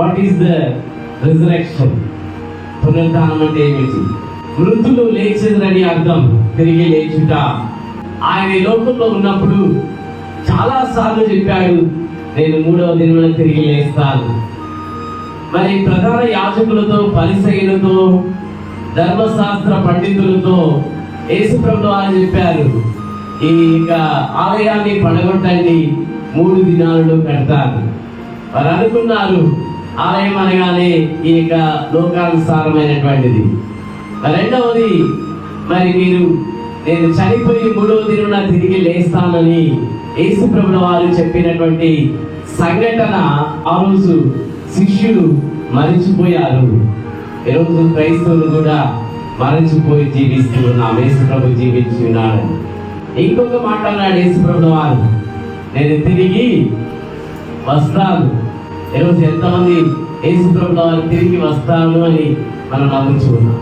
What is the resurrection పునరుద్ధానం అంటే ఏమిటి? మృతులు లేచిందని అర్థం. తిరిగి లేచుట. ఆయన లోకంలో ఉన్నప్పుడు చాలా సార్లు చెప్పాడు నేను మూడవ దినమున తిరిగి లేస్తాను. మరి ప్రధాన యాజకులతో పరిసయులతో ధర్మశాస్త్ర పండితులతో యేసుప్రభు వారు చెప్పారు ఈ ఇక ఆలయాన్ని పడగొట్టండి మూడు దినాలలో కడతారు వారు అనుకున్నారు ఆలయం అనగానే ఈ యొక్క లోకానుసారమైనటువంటిది. రెండవది మరి మీరు నేను చనిపోయి మూడవ దినమున తిరిగి లేస్తానని యేసుప్రభుల వారు చెప్పినటువంటి సంఘటన ఆ రోజు శిష్యులు మరిచిపోయారు. ఈరోజు క్రైస్తవులు కూడా మరచిపోయి జీవిస్తూ ఉన్నాం. యేసుప్రభు జీవించి ఉన్నాడు. ఇంకొక మాట అన్నాడు యేసుప్రభుల వారు. నేను తిరిగి వస్తాను. ఈరోజు ఎంతమంది యేసుప్రభుల వారు తిరిగి వస్తాను అని మనం నమ్ముచు ఉన్నాం